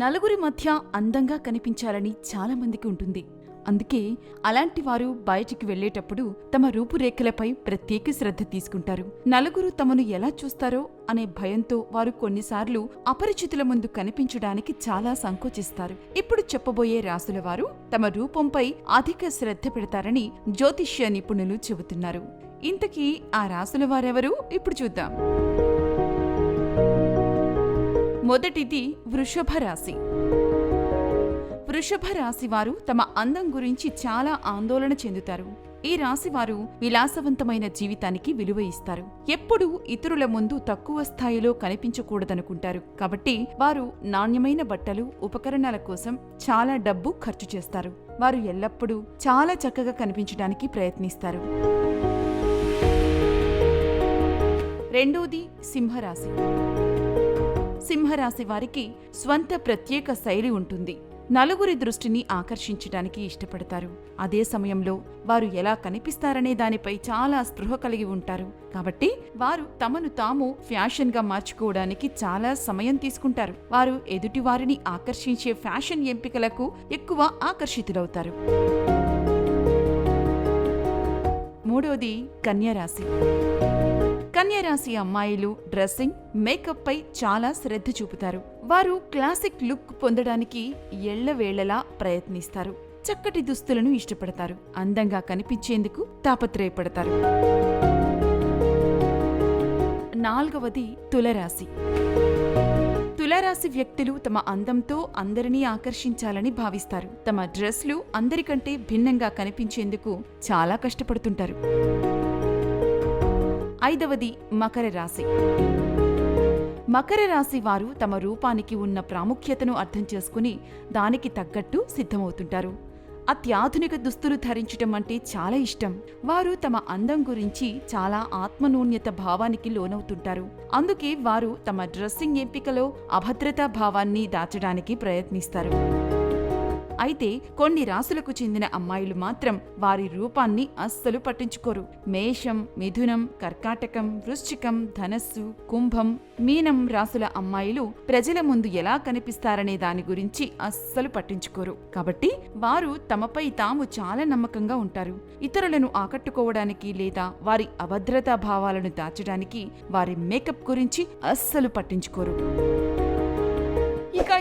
నలుగురి మధ్య అందంగా కనిపించాలని చాలామందికి ఉంటుంది. అందుకే అలాంటి వారు బయటికి వెళ్ళేటప్పుడు తమ రూపురేఖలపై ప్రత్యేక శ్రద్ధ తీసుకుంటారు. నలుగురు తమను ఎలా చూస్తారో అనే భయంతో వారు కొన్నిసార్లు అపరిచితుల ముందు కనిపించడానికి చాలా సంకోచిస్తారు. ఇప్పుడు చెప్పబోయే రాసుల వారు తమ రూపంపై అధిక శ్రద్ధ పెడతారని జ్యోతిష్య నిపుణులు చెబుతున్నారు. ఇంతకీ ఆ రాసుల వారెవరు ఇప్పుడు చూద్దాం. మొదటిది వృషభ రాశి. వృషభ రాశి వారు తమ అందం గురించి చాలా ఆందోళన చెందుతారు. ఈ రాశి వారు విలాసవంతమైన జీవితానికి విలువ ఇస్తారు. ఎప్పుడూ ఇతరుల ముందు తక్కువ స్థాయిలో కనిపించకూడదనుకుంటారు. కాబట్టి వారు నాణ్యమైన బట్టలు ఉపకరణాల కోసం చాలా డబ్బు ఖర్చు చేస్తారు. వారు ఎల్లప్పుడూ చాలా చక్కగా కనిపించడానికి ప్రయత్నిస్తారు. రెండోది సింహరాశి. సింహరాశి వారికి స్వంత ప్రత్యేక శైలి ఉంటుంది. నలుగురి దృష్టిని ఆకర్షించడానికి ఇష్టపడతారు. అదే సమయంలో వారు ఎలా కనిపిస్తారనే దానిపై చాలా స్పృహ కలిగి ఉంటారు. కాబట్టి వారు తమను తాము ఫ్యాషన్గా మార్చుకోవడానికి చాలా సమయం తీసుకుంటారు. వారు ఎదుటివారిని ఆకర్షించే ఫ్యాషన్ ఎంపికలకు ఎక్కువ ఆకర్షితులవుతారు. మూడోది కన్యరాశి కన్యరాశి అమ్మాయిలు డ్రెస్సింగ్ మేకప్ పై చాలా శ్రద్ధ చూపుతారు. వారు క్లాసిక్ లుక్ పొందడానికి ఎళ్ళవేళలా ప్రయత్నిస్తారు. చక్కటి దుస్తులను ఇష్టపడతారు. అందంగా కనిపించేందుకు తాపత్రయపడతారు. నాల్గవది తులరాశి. తులారాశి వ్యక్తులు తమ అందంతో అందరినీ ఆకర్షించాలని భావిస్తారు. తమ డ్రెస్లు అందరికంటే భిన్నంగా కనిపించేందుకు చాలా కష్టపడుతుంటారు. ఐదవది మకర రాశి. మకర రాశి వారు తమ రూపానికి ఉన్న ప్రాముఖ్యతను అర్థం చేసుకుని దానికి తగ్గట్టు సిద్ధమవుతుంటారు. అత్యాధునిక దుస్తులు ధరించటం అంటే చాలా ఇష్టం. వారు తమ అందం గురించి చాలా ఆత్మనూన్యత భావానికి లోనవుతుంటారు. అందుకే వారు తమ డ్రెస్సింగ్ ఎంపికలో అభద్రతా భావాన్ని దాచడానికి ప్రయత్నిస్తారు. అయితే కొన్ని రాసులకు చెందిన అమ్మాయిలు మాత్రం వారి రూపాన్ని అస్సలు పట్టించుకోరు. మేషం మిథునం కర్కాటకం వృశ్చికం ధనస్సు కుంభం మీనం రాసుల అమ్మాయిలు ప్రజల ముందు ఎలా కనిపిస్తారనే దాని గురించి అస్సలు పట్టించుకోరు. కాబట్టి వారు తమపై తాము చాలా నమ్మకంగా ఉంటారు. ఇతరులను ఆకట్టుకోవడానికి లేదా వారి అభద్రతా భావాలను దాచడానికి వారి మేకప్ గురించి అస్సలు పట్టించుకోరు.